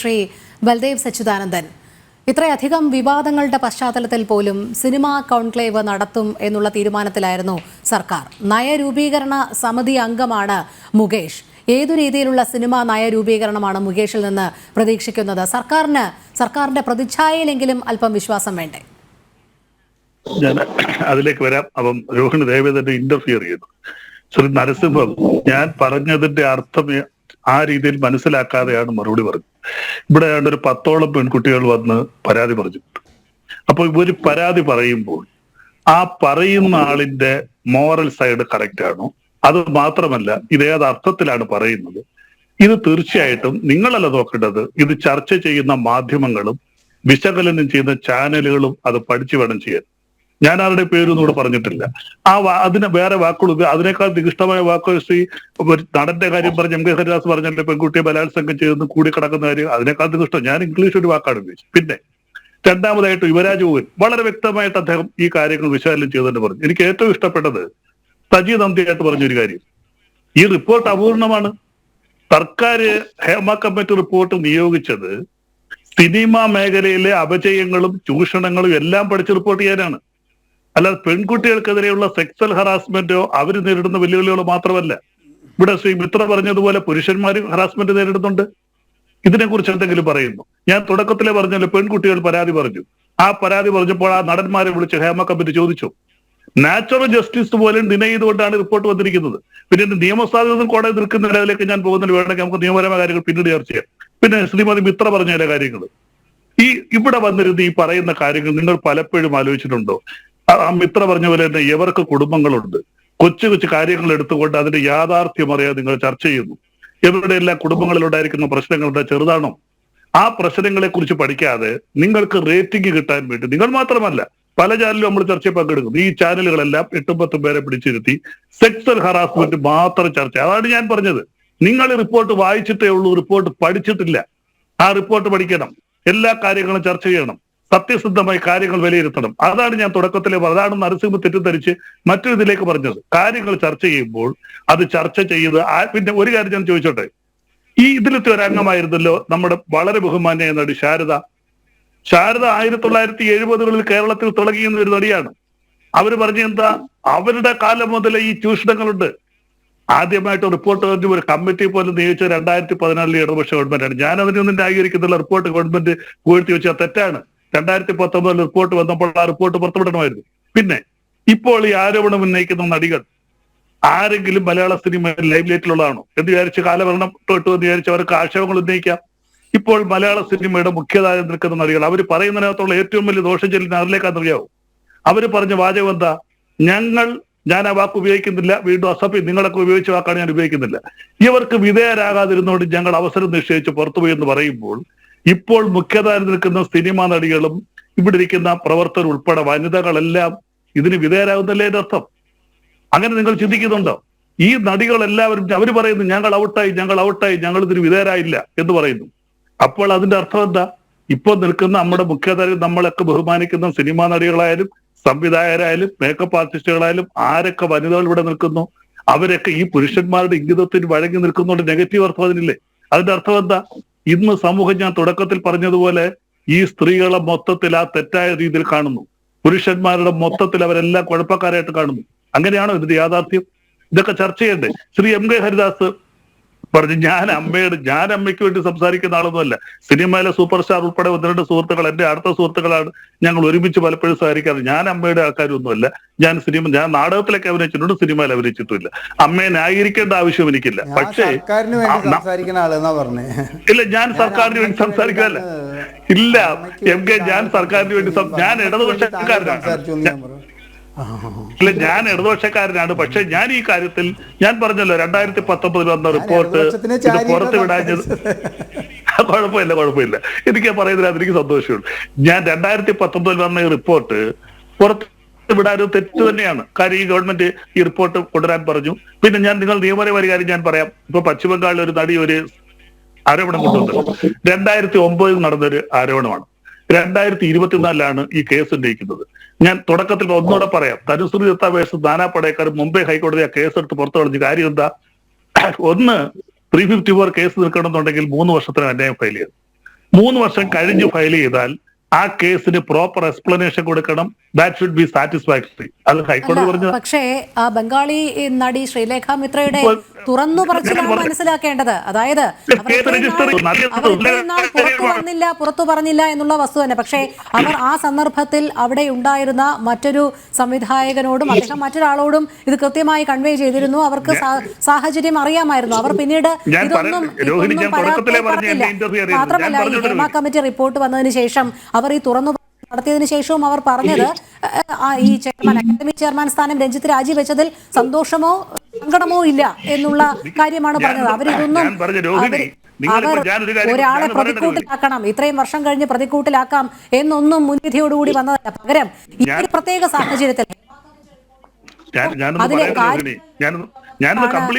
ശ്രീ ബൽദേവ് സച്ചിദാനന്ദൻ. ഇത്രയധികം വിവാദങ്ങളുടെ പശ്ചാത്തലത്തിൽ പോലും സിനിമ കോൺക്ലേവ് നടത്തും എന്നുള്ള തീരുമാനത്തിലായിരുന്നു സർക്കാർ. നയരൂപീകരണ സമിതി അംഗമാണ് മുകേഷ്. ഏതു രീതിയിലുള്ള സിനിമാ നയരൂപീകരണമാണ് മുകേഷിൽ നിന്ന് പ്രതീക്ഷിക്കുന്നത്? സർക്കാരിന് സർക്കാരിന്റെ പ്രതിച്ഛായയിലെങ്കിലും അല്പം വിശ്വാസം വേണ്ടേ? ഞാൻ അതിലേക്ക് വരാം. അപ്പം രോഹിണി ദേവേദന്റെ ഇന്റർഫിയർ ചെയ്തു ശ്രീ നരസിംഹം ഞാൻ പറഞ്ഞതിന്റെ അർത്ഥം ആ രീതിയിൽ മനസ്സിലാക്കാതെയാണ് മറുപടി പറഞ്ഞത്. ഇവിടെ ഏതാണ്ട് ഒരു പത്തോളം പെൺകുട്ടികൾ വന്ന് പരാതി പറഞ്ഞു. അപ്പൊ ഇവർ പരാതി പറയുമ്പോൾ ആ പറയുന്ന ആളിന്റെ മോറൽ സൈഡ് കറക്റ്റ് ആണോ? അത് മാത്രമല്ല ഇത് ഏത് അർത്ഥത്തിലാണ് പറയുന്നത്? ഇത് തീർച്ചയായിട്ടും നിങ്ങളല്ല നോക്കേണ്ടത്. ഇത് ചർച്ച ചെയ്യുന്ന മാധ്യമങ്ങളും വിശകലനം ചെയ്യുന്ന ചാനലുകളും അത് പഠിച്ചു വേണം ചെയ്യാൻ. ഞാൻ ആരുടെ പേരൊന്നും ഇവിടെ പറഞ്ഞിട്ടില്ല. ആ അതിന് വേറെ വാക്കുകൾ അതിനേക്കാൾ നികൃഷ്ടമായ വാക്കുകൾ ശ്രീ നടന്റെ കാര്യം പറഞ്ഞ എം കെ ഹരിദാസ് പറഞ്ഞല്ലേ പെൺകുട്ടിയെ ബലാത്സംഗം ചെയ്തെന്ന് കൂടി കിടക്കുന്ന കാര്യം അതിനേക്കാൾ നികൃഷ്ടം. ഞാൻ ഇംഗ്ലീഷ് ഒരു വാക്കാണ് ഉപയോഗിച്ചത്. പിന്നെ രണ്ടാമതായിട്ട് യുവരാജ് ഓവൻ വളരെ വ്യക്തമായിട്ട് അദ്ദേഹം ഈ കാര്യങ്ങൾ വിശകലനം ചെയ്തെന്ന് പറഞ്ഞു. എനിക്ക് ഏറ്റവും ഇഷ്ടപ്പെട്ടത് സജി നന്ദിയായിട്ട് പറഞ്ഞൊരു കാര്യം. ഈ റിപ്പോർട്ട് അപൂർണമാണ്. സർക്കാർ ഹേമ കമ്മിറ്റി റിപ്പോർട്ട് നിയോഗിച്ചത് സിനിമാ മേഖലയിലെ അപജയങ്ങളും ചൂഷണങ്ങളും എല്ലാം പഠിച്ച് റിപ്പോർട്ട് ചെയ്യാനാണ്. അല്ലാതെ പെൺകുട്ടികൾക്കെതിരെയുള്ള സെക്സൽ ഹറാസ്മെന്റോ അവർ നേരിടുന്ന വെല്ലുവിളികളോ മാത്രമല്ല. ഇവിടെ ശ്രീ മിത്ര പറഞ്ഞതുപോലെ പുരുഷന്മാരും ഹറാസ്മെന്റ് നേരിടുന്നുണ്ട്. ഇതിനെക്കുറിച്ച് എന്തെങ്കിലും പറയുന്നു? ഞാൻ തുടക്കത്തിലെ പറഞ്ഞല്ലോ പെൺകുട്ടികൾ പരാതി പറഞ്ഞു. ആ പരാതി പറഞ്ഞപ്പോൾ ആ നടന്മാരെ വിളിച്ച് ഹേമ കമ്മിറ്റി ചോദിച്ചു. നാച്ചുറൽ ജസ്റ്റിസ് പോലും ഡിനൈ ചെയ്തുകൊണ്ടാണ് റിപ്പോർട്ട് വന്നിരിക്കുന്നത്. പിന്നെ നിയമസാധ്യത കോടതി നിൽക്കുന്ന ലെവലിലേക്ക് ഞാൻ പോകുന്നതിന് വേണമെങ്കിൽ നമുക്ക് നിയമപരമായ കാര്യങ്ങൾ പിന്നീട് ചർച്ച ചെയ്യാം. പിന്നെ ശ്രീമതി മിത്ര പറഞ്ഞ ചില കാര്യങ്ങൾ ഈ ഇവിടെ വന്നിരുന്ന് ഈ പറയുന്ന കാര്യങ്ങൾ നിങ്ങൾ പലപ്പോഴും ആലോചിച്ചിട്ടുണ്ടോ? മിത്ര പറഞ്ഞ പോലെ തന്നെ ഇവർക്ക് കുടുംബങ്ങളുണ്ട്. കൊച്ചു കൊച്ചു കാര്യങ്ങൾ എടുത്തുകൊണ്ട് അതിന്റെ യാഥാർത്ഥ്യം അറിയാതെ നിങ്ങൾ ചർച്ച ചെയ്യുന്നു. ഇവരുടെ എല്ലാ കുടുംബങ്ങളിലുണ്ടായിരിക്കുന്ന പ്രശ്നങ്ങളുടെ ചെറുതാണോ? ആ പ്രശ്നങ്ങളെ കുറിച്ച് പഠിക്കാതെ നിങ്ങൾക്ക് റേറ്റിംഗ് കിട്ടാൻ വേണ്ടി നിങ്ങൾ മാത്രമല്ല പല ചാനലും നമ്മൾ ചർച്ചയിൽ പങ്കെടുക്കുന്നു. ഈ ചാനലുകളെല്ലാം എട്ടും പത്തും പേരെ പിടിച്ചിരുത്തി സെക്സൽ ഹറാസ്മെന്റ് മാത്രം ചർച്ച അതാണ് ഞാൻ പറഞ്ഞത്. നിങ്ങൾ റിപ്പോർട്ട് വായിച്ചിട്ടേ ഉള്ളൂ റിപ്പോർട്ട് പഠിച്ചിട്ടില്ല. ആ റിപ്പോർട്ട് പഠിക്കണം. എല്ലാ കാര്യങ്ങളും ചർച്ച ചെയ്യണം. സത്യസിദ്ധമായി കാര്യങ്ങൾ വിലയിരുത്തണം. അതാണ് ഞാൻ തുടക്കത്തിലെ പറഞ്ഞത്. അതാണ് നരസിംഹ തെറ്റിദ്ധരിച്ച് മറ്റൊരു ഇതിലേക്ക് പറഞ്ഞത്. കാര്യങ്ങൾ ചർച്ച ചെയ്യുമ്പോൾ അത് ചർച്ച ചെയ്ത് പിന്നെ ഒരു കാര്യം ഞാൻ ചോദിച്ചോട്ടെ. ഈ ഇതിലത്തെ ഒരു അംഗമായിരുന്നല്ലോ നമ്മുടെ വളരെ ബഹുമാന്യ നടി ശാരദ. ശാരദ ആയിരത്തി തൊള്ളായിരത്തി എഴുപതുകളിൽ കേരളത്തിൽ തിളങ്ങിയുന്ന ഒരു നടിയാണ്. അവർ പറഞ്ഞ എന്താ? അവരുടെ കാലം മുതലേ ഈ ചൂഷണങ്ങളുണ്ട്. ആദ്യമായിട്ട് റിപ്പോർട്ട് ഒരു കമ്മിറ്റി പോലും നിയോഗിച്ച രണ്ടായിരത്തി പതിനാലിലെ ഇടതുപക്ഷ ഗവൺമെന്റാണ്. ഞാൻ അതിനൊന്നും ന്യായീകരിക്കുന്നില്ല. റിപ്പോർട്ട് ഗവൺമെന്റ് ഉയർത്തി വെച്ചാൽ തെറ്റാണ്. രണ്ടായിരത്തി പത്തൊമ്പതിൽ റിപ്പോർട്ട് വന്നപ്പോൾ ആ റിപ്പോർട്ട് പുറത്തുവിടണമായിരുന്നു. പിന്നെ ഇപ്പോൾ ഈ ആരോപണം ഉന്നയിക്കുന്ന നടികൾ ആരെങ്കിലും മലയാള സിനിമ ലൈവ് ലൈറ്റിലുള്ളതാണോ എന്ന് വിചാരിച്ച് കാലഭരണം തൊട്ടു എന്ന് വിചാരിച്ച് അവർക്ക് ആക്ഷേപങ്ങൾ ഉന്നയിക്കാം. ഇപ്പോൾ മലയാള സിനിമയുടെ മുഖ്യധാര നിൽക്കുന്ന നടികൾ അവർ പറയുന്നതിനകത്തുള്ള ഏറ്റവും വലിയ ദോഷം ചെല്ലുന്ന അതിലേക്കാണെന്നറിയാവോ അവർ പറഞ്ഞ വാചകം എന്താ? ഞങ്ങൾ ഞാൻ ആ വാക്ക് ഉപയോഗിക്കുന്നില്ല വീണ്ടും അസഭ്യം നിങ്ങളൊക്കെ ഉപയോഗിച്ച വാക്കാണ് ഞാൻ ഉപയോഗിക്കുന്നില്ല. ഇവർക്ക് വിധേയരാകാതിരുന്നുകൊണ്ട് ഞങ്ങൾ അവസരം നിശ്ചയിച്ച് പുറത്തുപോയി എന്ന് പറയുമ്പോൾ ഇപ്പോൾ മുഖ്യധാര നിൽക്കുന്ന സിനിമാ നടികളും ഇവിടെ ഇരിക്കുന്ന പ്രവർത്തകർ ഉൾപ്പെടെ വനിതകളെല്ലാം ഇതിന് വിധേയരാകുന്നല്ലേ അർത്ഥം? അങ്ങനെ നിങ്ങൾ ചിന്തിക്കുന്നുണ്ടോ? ഈ നടികളെല്ലാവരും അവർ പറയുന്നു ഞങ്ങൾ ഔട്ടായി ഞങ്ങൾ ഔട്ടായി ഞങ്ങൾ ഇതിന് വിധേയരായില്ല എന്ന് പറയുന്നു. അപ്പോൾ അതിന്റെ അർത്ഥം എന്താ? ഇപ്പൊ നിൽക്കുന്ന നമ്മുടെ മുഖ്യധാര നമ്മളൊക്കെ ബഹുമാനിക്കുന്ന സിനിമാ നടികളായാലും സംവിധായകരായാലും മേക്കപ്പ് ആർട്ടിസ്റ്റുകളായാലും ആരൊക്കെ വനിതകൾ ഇവിടെ നിൽക്കുന്നു അവരൊക്കെ ഈ പുരുഷന്മാരുടെ ഇംഗിതത്തിന് വഴങ്ങി നിൽക്കുന്നുണ്ട് നെഗറ്റീവ് അർത്ഥം അതിനില്ലേ? അതിന്റെ അർത്ഥം എന്താ? ഇന്ന് സമൂഹം ഞാൻ തുടക്കത്തിൽ പറഞ്ഞതുപോലെ ഈ സ്ത്രീകളെ മൊത്തത്തിൽ ആ തെറ്റായ രീതിയിൽ കാണുന്നു. പുരുഷന്മാരുടെ മൊത്തത്തിൽ അവരെല്ലാം കുഴപ്പക്കാരായിട്ട് കാണുന്നു. അങ്ങനെയാണോ ഇതിന്റെ യാഥാർത്ഥ്യം? ഇതൊക്കെ ചർച്ച ചെയ്യണ്ടേ? ശ്രീ എം കെ ഹരിദാസ് പറഞ്ഞു ഞാൻ അമ്മയുടെ ഞാൻ അമ്മയ്ക്ക് വേണ്ടി സംസാരിക്കുന്ന ആളൊന്നുമല്ല സിനിമയിലെ സൂപ്പർ സ്റ്റാർ ഉൾപ്പെടെ ഒന്ന് രണ്ട് സുഹൃത്തുക്കൾ എന്റെ അടുത്ത സുഹൃത്തുക്കളാണ് ഞങ്ങൾ ഒരുമിച്ച് പലപ്പോഴും സഹകരിക്കാറ്. ഞാൻ അമ്മയുടെ ആൾക്കാരൊന്നുമല്ല ഞാൻ സിനിമ ഞാൻ നാടകത്തിലൊക്കെ അഭിനയിച്ചിട്ടുണ്ട് സിനിമയിൽ അഭിനയിച്ചിട്ടില്ല അമ്മയെ ന്യായീകരിക്കേണ്ട ആവശ്യം എനിക്കില്ല. പക്ഷേ ആളെന്നാ ഇല്ല ഞാൻ സർക്കാരിന് വേണ്ടി സംസാരിക്കാനല്ല ഇല്ല എം കെ ഞാൻ സർക്കാരിന് വേണ്ടി ഞാൻ ഇടതുപക്ഷക്കാരനാണ്. എന്ന് ഞാൻ ഇടതുപക്ഷക്കാരനാണ്. പക്ഷെ ഞാൻ ഈ കാര്യത്തിൽ ഞാൻ പറഞ്ഞല്ലോ രണ്ടായിരത്തി പത്തൊമ്പതിൽ വന്ന റിപ്പോർട്ട് ഇത് പുറത്ത് വിടാഞ്ഞത് കുഴപ്പമില്ല കുഴപ്പമില്ല. എനിക്ക് പറയുന്നതിനകത്ത് എനിക്ക് സന്തോഷമുള്ളൂ. ഞാൻ രണ്ടായിരത്തി പത്തൊമ്പതിൽ വന്ന ഈ റിപ്പോർട്ട് പുറത്ത് വിടാനും തെറ്റ് തന്നെയാണ്. കാര്യം ഈ ഗവൺമെന്റ് ഈ റിപ്പോർട്ട് കൊണ്ടുവരാൻ പറഞ്ഞു. പിന്നെ ഞാൻ നിങ്ങൾ നിയമപരമായ ഒരു കാര്യം ഞാൻ പറയാം. ഇപ്പൊ പശ്ചിമബംഗാളിൽ ഒരു നടി ഒരു ആരോപണം കൊണ്ടുവന്നു. രണ്ടായിരത്തി ഒമ്പതിൽ നടന്നൊരു ആരോപണമാണ്. രണ്ടായിരത്തി ഇരുപത്തിനാലിലാണ് ഈ കേസ് ഉന്നയിക്കുന്നത്. ഞാൻ തുടക്കത്തിൽ ഒന്നുകൂടെ പറയാം. തനുശ്രീ ദത്ത വേഴ്സ് നാനാ പടേക്കർ മുംബൈ ഹൈക്കോടതി ആ കേസ് എടുത്ത് പുറത്തു കളഞ്ഞ കാര്യം എന്താ? ഒന്ന് ത്രീ ഫിഫ്റ്റി ഫോർ കേസ് നിൽക്കണമെന്നുണ്ടെങ്കിൽ മൂന്ന് വർഷത്തിന് അന്യായം ഫയൽ ചെയ്തു മൂന്ന് വർഷം കഴിഞ്ഞ് ഫയൽ ചെയ്താൽ ആ കേസിന് പ്രോപ്പർ എക്സ്പ്ലനേഷൻ കൊടുക്കണം. ദാറ്റ് ഷുഡ് ബി സാറ്റിസ്ഫാക്ടറി അത് ഹൈക്കോടതി പറഞ്ഞു പക്ഷേ ബംഗാളി നടി ശ്രീലേഖ മിത്രയുടെ തുറന്നു പറച്ചിലാണ് മനസ്സിലാക്കേണ്ടത്. അതായത് അവർ ഇത്രയും നാൾ- പുറത്തു. വന്നില്ല പുറത്തു പറഞ്ഞില്ല എന്നുള്ള വസ്തു തന്നെ. പക്ഷേ അവർ ആ സന്ദർഭത്തിൽ അവിടെ ഉണ്ടായിരുന്ന മറ്റൊരു സംവിധായകനോടും അദ്ദേഹം മറ്റൊരാളോടും ഇത് കൃത്യമായി കൺവേ ചെയ്തിരുന്നു. അവർക്ക് സാഹചര്യം അറിയാമായിരുന്നു. അവർ പിന്നീട് ഇതൊന്നും ഇതൊന്നും മാത്രമല്ല ഈ ഹേമ കമ്മിറ്റി റിപ്പോർട്ട് വന്നതിന് ശേഷം അവർ ഈ തുറന്നു നടത്തിയതിന് ശേഷവും അവർ പറഞ്ഞത് ഈ ചെയർമാൻ അക്കാദമി ചെയർമാൻ സ്ഥാനം രഞ്ജിത്ത് രാജിവെച്ചതിൽ സന്തോഷമോ സങ്കടമോ ഇല്ല എന്നുള്ള കാര്യമാണ് പറഞ്ഞത്. അവരിതൊന്നും അവർ ഒരാളെ പ്രതിക്കൂട്ടിലാക്കണം ഇത്രയും വർഷം കഴിഞ്ഞ് പ്രതിക്കൂട്ടിലാക്കാം എന്നൊന്നും മുൻവിധിയോടുകൂടി വന്നതല്ല. പകരം ഈ ഒരു പ്രത്യേക സാഹചര്യത്തിൽ അതിലെ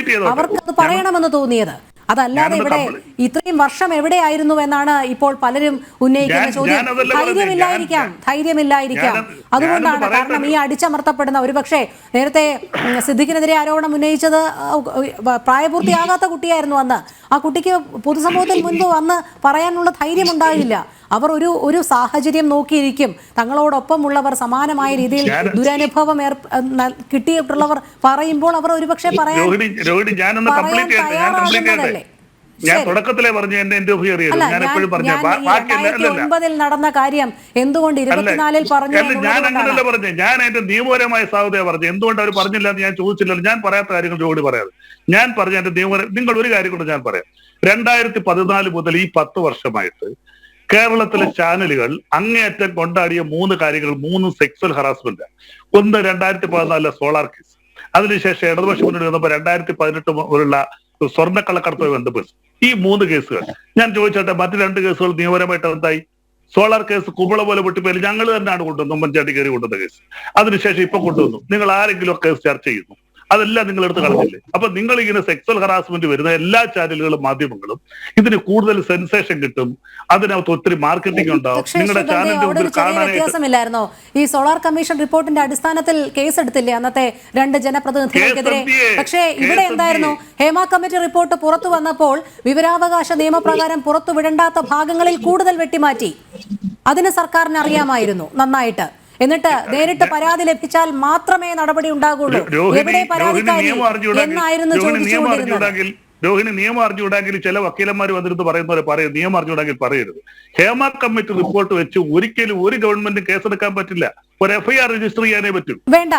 ചെയ്തോ അവർക്കത് പറയണമെന്ന് തോന്നിയത്. അതല്ലാതെ ഇവിടെ ഇത്രയും വർഷം എവിടെയായിരുന്നു എന്നാണ് ഇപ്പോൾ പലരും ഉന്നയിക്കുന്ന ചോദ്യം. ധൈര്യമില്ലായിരിക്കാം ധൈര്യമില്ലായിരിക്കാം. അതുകൊണ്ടാണ് കാരണം ഈ അടിച്ചമർത്തപ്പെടുന്ന ഒരുപക്ഷെ നേരത്തെ സിദ്ദിഖിനെതിരെ ആരോപണം ഉന്നയിച്ചത് പ്രായപൂർത്തിയാകാത്ത കുട്ടിയായിരുന്നു അന്ന്. ആ കുട്ടിക്ക് പൊതുസമൂഹത്തിൽ മുൻപ് വന്ന് പറയാനുള്ള ധൈര്യം ഉണ്ടായില്ല അവർ ഒരു ഒരു സാഹചര്യം നോക്കിയിരിക്കും. തങ്ങളോടൊപ്പം ഉള്ളവർ സമാനമായ രീതിയിൽ ദുരനുഭവം കിട്ടിയിട്ടുള്ളവർ പറയുമ്പോൾ അവർ ഒരുപക്ഷെ പറയാൻ പറയാൻ തയ്യാറാകുന്നതല്ലേ? ഞാൻ തുടക്കത്തിലേ പറഞ്ഞു എന്റെ ചെയ്തു. ഞാൻ എപ്പോഴും പറഞ്ഞു രണ്ടായിരത്തി നടന്ന കാര്യം എന്തുകൊണ്ട് ഇരുപത്തിനാലിൽ പറഞ്ഞു ഞാൻ അങ്ങനല്ല പറഞ്ഞു ഞാൻ അതിന്റെ നിയമപരമായ സാധ്യത പറഞ്ഞു എന്തുകൊണ്ട് അവർ പറഞ്ഞില്ല എന്ന് ഞാൻ ചോദിച്ചില്ലല്ലോ. ഞാൻ പറയാത്ത കാര്യങ്ങൾ ജോലി പറയാതെ ഞാൻ പറഞ്ഞ എന്റെ നിയമ നിങ്ങൾ ഒരു കാര്യം കൊണ്ട് ഞാൻ പറയാം. രണ്ടായിരത്തി പതിനാല് മുതൽ ഈ പത്ത് വർഷമായിട്ട് കേരളത്തിലെ ചാനലുകൾ അങ്ങേയറ്റം കൊണ്ടാടിയ മൂന്ന് കാര്യങ്ങൾ മൂന്ന് സെക്സ്വൽ ഹറാസ്മെന്റ് ഒന്ന് രണ്ടായിരത്തി പതിനാലിലെ സോളാർ കേസ് അതിനുശേഷം ഇടതുപക്ഷ മുന്നോട്ട് വന്നപ്പോൾ രണ്ടായിരത്തി പതിനെട്ട് മുതലുള്ള സ്വർണക്കള്ളക്കടത്തുമായി ബന്ധപ്പെട്ട്. ഈ മൂന്ന് കേസുകൾ. ഞാൻ ചോദിച്ചോട്ടെ മറ്റു രണ്ട് കേസുകൾ നിയമപരമായിട്ട് എന്തായി? സോളാർ കേസ് കുമ്പള പോലെ പൊട്ടിപ്പോയാൽ ഞങ്ങൾ തന്നെയാണ് കൊണ്ടുവന്നത് ഉമ്മൻചാണ്ടി കയറി കൊണ്ടുവന്ന കേസ്. അതിനുശേഷം ഇപ്പൊ കൊണ്ടുവന്നു. നിങ്ങൾ ആരെങ്കിലും കേസ് ചർച്ച ചെയ്യുന്നു. അതെല്ലാം നിങ്ങൾ എടുത്ത് കളഞ്ഞില്ലേ? അപ്പൊ നിങ്ങൾ ഇങ്ങനെ സെക്സ്വൽ ഹറാസ്മെന്റ് വരുന്ന എല്ലാ ചാനലുകളും മാധ്യമങ്ങളും ഇതിന് കൂടുതൽ സെൻസേഷൻ കിട്ടും. അതിനകത്ത് ഒത്തിരി മാർക്കറ്റിംഗ് ഉണ്ടാവും. നിങ്ങളുടെ ചാനലിന്റെ മുമ്പിൽ കാണാനായിട്ട് ഈ സോളാർ കമ്മീഷൻ റിപ്പോർട്ടിന്റെ അടിസ്ഥാനത്തിൽ കേസ് എടുത്തില്ലേ അന്നത്തെ രണ്ട് ജനപ്രതിനിധികൾക്കെതിരെ? പക്ഷേ ഇവിടെ എന്തായിരുന്നു? ഹേമ കമ്മിറ്റി റിപ്പോർട്ട് പുറത്തു വന്നപ്പോൾ വിവരാവകാശ നിയമപ്രകാരം പുറത്തു വിടണ്ടാത്ത ഭാഗങ്ങളിൽ കൂടുതൽ വെട്ടിമാറ്റി. അതിന് സർക്കാരിന് അറിയാമായിരുന്നു നന്നായിട്ട്. എന്നിട്ട് നേരിട്ട് പരാതി ലഭിച്ചാൽ മാത്രമേ നടപടി ഉണ്ടാകുള്ളൂ. രോഹിണി എവിടെ രോഹിണി പരാതിക്കാരി നിയമം അറിഞ്ഞുകൂടാങ്കിൽ എന്നായിരുന്നു ചോദിച്ചുകൊണ്ടിരുന്നത്? രോഹിണി നിയമം അറിഞ്ഞുകൂടാങ്കിൽ ചില വക്കീലന്മാർ വന്നിരുന്ന് പറയുന്ന പോലെ പറയും നിയമം അറിഞ്ഞുകൂടാങ്കിൽ പറയരുത്. ഹേമ കമ്മിറ്റി റിപ്പോർട്ട് വെച്ച് ഒരിക്കലും ഒരു ഗവൺമെന്റും കേസെടുക്കാൻ പറ്റില്ല. ഒരു എഫ്ഐആർ രജിസ്റ്റർ ചെയ്യാനേ പറ്റും.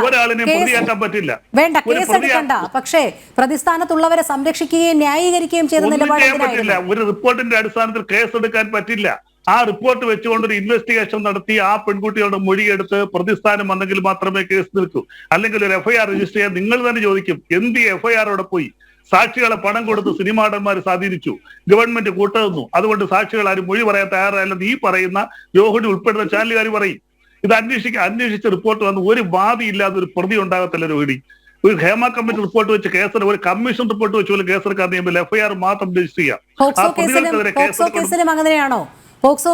ഒരാളിനെ പ്രതിയാക്കാൻ പറ്റില്ല. വേണ്ട. കേസ് എടുക്കണ്ട. പക്ഷേ പ്രതിസ്ഥാനത്തുള്ളവരെ സംരക്ഷിക്കുകയും ന്യായീകരിക്കുകയും ചെയ്ത ഒന്നും നിലപാട് ചെയ്യാൻ പറ്റില്ല. ഒരു റിപ്പോർട്ടിന്റെ അടിസ്ഥാനത്തിൽ കേസ് എടുക്കാൻ പറ്റില്ല. ആ റിപ്പോർട്ട് വെച്ചുകൊണ്ട് ഒരു ഇൻവെസ്റ്റിഗേഷൻ നടത്തി ആ പെൺകുട്ടികളുടെ മൊഴിയെടുത്ത് പ്രതിസ്ഥാനം വന്നെങ്കിൽ മാത്രമേ കേസ് നിൽക്കൂ. അല്ലെങ്കിൽ ഒരു എഫ്ഐആർ രജിസ്റ്റർ ചെയ്യാൻ നിങ്ങൾ തന്നെ ചോദിക്കും എന്ത് എഫ്ഐആർ അവിടെ പോയി? സാക്ഷികളെ പണം കൊടുത്ത് സിനിമാടന്മാർ സ്വാധീനിച്ചു ഗവൺമെന്റ് കൂട്ടുന്നു അതുകൊണ്ട് സാക്ഷികൾ ആരും മൊഴി പറയാൻ തയ്യാറായില്ലെന്ന് ഈ പറയുന്ന രോഹിണി ഉൾപ്പെടുന്ന ചാനലുകാർ പറയും ഇത് അന്വേഷിക്കുക അന്വേഷിച്ച റിപ്പോർട്ട് വന്ന് ഒരു വാദി ഇല്ലാതെ ഒരു പ്രതി ഉണ്ടാകത്തില്ല രോഹിണി. ഒരു ഹേമ കമ്മിറ്റി റിപ്പോർട്ട് വെച്ച് കേസ് ഒരു കമ്മീഷൻ റിപ്പോർട്ട് വെച്ച് പോലും കേസെടുക്കാൻ നിയമില്ല എഫ്ഐആർ മാത്രം രജിസ്റ്റർ ചെയ്യാം. ആ പ്രതികൾക്കെതിരെ കേസെടുക്കണം. അങ്ങനെയാണോ? പോക്സോ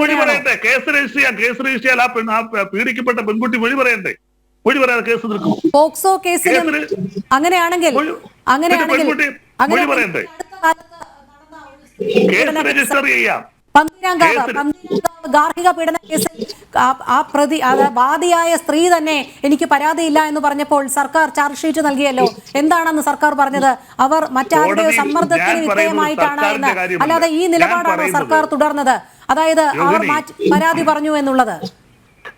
മൊഴി പറയട്ടെ കേസ് രജിസ്റ്റർ ചെയ്യാൻ കേസ് രജിസ്റ്റർ ചെയ്യാൻ ആ പീഡിക്കപ്പെട്ട പെൺകുട്ടി മൊഴി പറയണ്ടേ? മൊഴി പറയാതെ കേസ് നിൽക്കും പോക്സോ കേസിലും അങ്ങനെയാണെങ്കിൽ അങ്ങനെയാണെങ്കിൽ മൊഴി പറയണ്ടേ? കേസ് രജിസ്റ്റർ ചെയ്യാം. പന്തീരാങ്കാവ് ഗാർഹിക പീഡന കേസിൽ ആ- പ്രതി ബാധിയായ സ്ത്രീ തന്നെ എനിക്ക് പരാതിയില്ല എന്ന് പറഞ്ഞപ്പോൾ സർക്കാർ ചാർജ് ഷീറ്റ് നൽകിയല്ലോ. എന്താണെന്ന് സർക്കാർ പറഞ്ഞത്? അവർ മറ്റാരുടെയോ സമ്മർദ്ദത്തിന് വിധേയമായിട്ടാണ് എന്ന്. അല്ലാതെ ഈ നിലപാടാണ് സർക്കാർ തുടർന്നത്. അതായത് അവർ പരാതി പറഞ്ഞു എന്നുള്ളത്.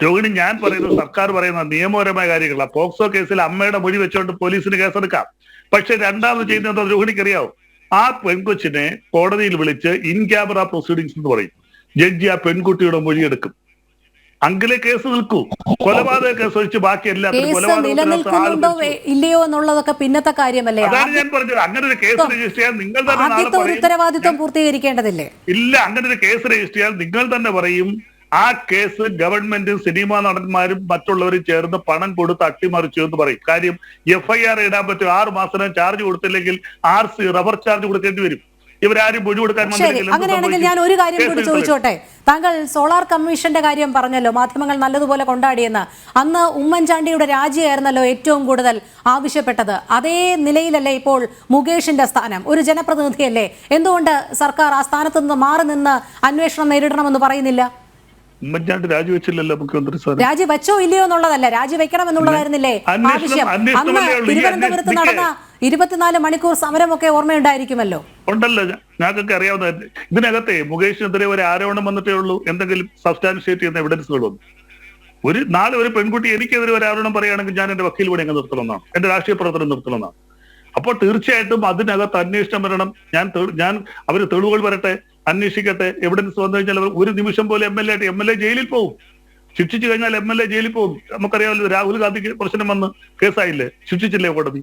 രോഹിണി ഞാൻ പറയുന്നു സർക്കാർ പറയുന്ന നിയമപരമായ കാര്യങ്ങളാണ് പോക്സോ കേസിൽ അമ്മയുടെ മൊഴി വെച്ചുകൊണ്ട് പോലീസിന് കേസെടുക്കാം. പക്ഷെ രണ്ടാമത് ചെയ്യുന്നത് രോഹിണിക്ക് അറിയാവോ ആ പെൺകൊച്ചിനെ കോടതിയിൽ വിളിച്ച് ഇൻ ക്യാമറ പ്രൊസീഡിങ്സ് എന്ന് പറയും. ജഡ്ജി ആ പെൺകുട്ടിയുടെ മൊഴിയെടുക്കും അങ്കിലെ കേസ് നിൽക്കൂ. കൊലപാതക കേസ് ഒഴിച്ച് ബാക്കി എല്ലാത്തിനും നിലനിൽക്കുന്നുണ്ടോ ഇല്ലയോ എന്നുള്ളതൊക്കെ പിന്നത്തെ കാര്യമല്ലേ? അതാണ് ഞാൻ പറഞ്ഞത്. അങ്ങനെ ഒരു കേസ് രജിസ്റ്റർ ചെയ്യാൻ നിങ്ങൾ തന്നെ ഒരു ഉത്തരവാദിത്വം പൂർത്തീകരിക്കേണ്ടതില്ലേ? ഇല്ല അങ്ങനെ ഒരു കേസ് രജിസ്റ്റർ ചെയ്യാൻ നിങ്ങൾ തന്നെ പറയും. ആ കേസ് ഗവൺമെന്റും സിനിമാ നടന്മാരും മറ്റുള്ളവരും ചേർന്ന് പണം കൊടുത്ത് അട്ടിമറിച്ചു എന്ന് പറയും. കാര്യം എഫ്ഐആർ ഇടാൻ പറ്റും. ആറ് മാസം ചാർജ് കൊടുത്തില്ലെങ്കിൽ ആർ സി റബ്ബർ ചാർജ് കൊടുക്കേണ്ടി വരും. ഇവരാരും മൊഴി കൊടുക്കാൻ അങ്ങനെയാണെങ്കിൽ ഞാൻ ഒരു കാര്യം കൂടി ചോദിച്ചോട്ടെ? താങ്കൾ സോളാർ കമ്മീഷന്റെ കാര്യം പറഞ്ഞല്ലോ മാധ്യമങ്ങൾ നല്ലതുപോലെ കൊണ്ടാടിയെന്ന്. അന്ന് ഉമ്മൻചാണ്ടിയുടെ രാജിയായിരുന്നല്ലോ ഏറ്റവും കൂടുതൽ ആവശ്യപ്പെട്ടത്. അതേ നിലയിലല്ലേ ഇപ്പോൾ മുകേഷിന്റെ സ്ഥാനം. ഒരു ജനപ്രതിനിധിയല്ലേ. എന്തുകൊണ്ട് സർക്കാർ ആ സ്ഥാനത്ത് നിന്ന് മാറി നിന്ന് അന്വേഷണം നേരിടണമെന്ന് പറയുന്നില്ല? ഉമ്മൻചാണ്ടി രാജിവെച്ചില്ലല്ലോ മുഖ്യമന്ത്രി സ്ഥാനം രാജി വെച്ചോ ഇല്ലയോ എന്നുള്ളതല്ല. രാജി വെക്കണം എന്നുള്ളതായിരുന്നില്ലേ ആവശ്യം അന്ന്. തിരുവനന്തപുരത്ത് നടന്ന ഇരുപത്തിനാല് മണിക്കൂർ സമരമൊക്കെ ഓർമ്മയുണ്ടായിരിക്കുമല്ലോ. ഉണ്ടല്ലോ ഞങ്ങൾക്ക് അറിയാവുന്നതല്ലേ. അറിയാവുന്ന ഇതിനകത്തെ മുകേഷിനെതിരെ ഒരു ആരോപണം വന്നിട്ടേ ഉള്ളൂ. എന്തെങ്കിലും സബ്സ്റ്റാൻഷിയേറ്റ് ചെയ്യുന്ന എവിഡൻസുകൾ വന്നു ഒരു നാല് ഒരു പെൺകുട്ടി എനിക്കെതിരെ ഒരു ആരോപണം പറയുകയാണെങ്കിൽ ഞാൻ എന്റെ വക്കീൽ പണി അങ്ങ് നിർത്തണമെന്നാണ്. എന്റെ രാഷ്ട്രീയ പ്രവർത്തനം നിർത്തണമെന്നാണ്. അപ്പോൾ തീർച്ചയായിട്ടും അതിനകത്ത് അന്വേഷണം വരണം. ഞാൻ ഞാൻ അവർ തെളിവുകൾ വരട്ടെ അന്വേഷിക്കട്ടെ. എവിഡൻസ് വന്നു കഴിഞ്ഞാൽ ഒരു നിമിഷം പോലെ M L A M L A ജയിലിൽ പോകും. ശിക്ഷിച്ചു കഴിഞ്ഞാൽ എം എൽ എ ജയിലിൽ പോകും. നമുക്കറിയാമല്ലോ രാഹുൽ ഗാന്ധിക്ക് പ്രശ്നം വന്ന് കേസായില്ലേ? ശിക്ഷിച്ചില്ലേ കോടതി?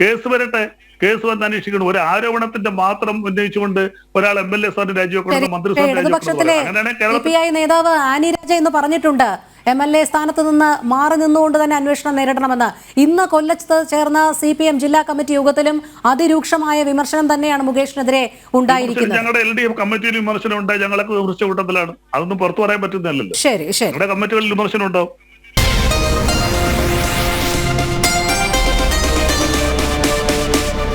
കേസ് വരട്ടെ. കേസ് വന്ന് അന്വേഷിക്കണം ഒരു ആരോപണത്തിന്റെ മാത്രം ഉന്നയിച്ചുകൊണ്ട് ഒരാൾ എം എൽ എ സ്ഥാനം രാജിവെക്കണം മന്ത്രി സ്ഥാനം നേതാവ് ആനി രാജ എന്ന് പറഞ്ഞിട്ടുണ്ട്. എം എൽ എ സ്ഥാനത്ത് നിന്ന് മാറി നിന്നുകൊണ്ട് തന്നെ അന്വേഷണം നേരിടണമെന്ന്. ഇന്ന് കൊല്ലത്ത് ചേർന്ന സി പി എം ജില്ലാ കമ്മിറ്റി യോഗത്തിലും അതിരൂക്ഷമായ വിമർശനം തന്നെയാണ് മുകേഷിനെതിരെ ഉണ്ടായിരിക്കുന്നത്. ഞങ്ങളുടെ എൽ ഡി എഫ് കമ്മിറ്റിയിൽ വിമർശനം ഉണ്ടായി. ഞങ്ങളൊക്കെ വിമർശിച്ച കൂട്ടത്തിലാണ്. അതൊന്നും പുറത്തു പറയാൻ പറ്റുന്നില്ലല്ലോ ശരി ശരി. കമ്മിറ്റികളിൽ വിമർശനം ഉണ്ടാവും.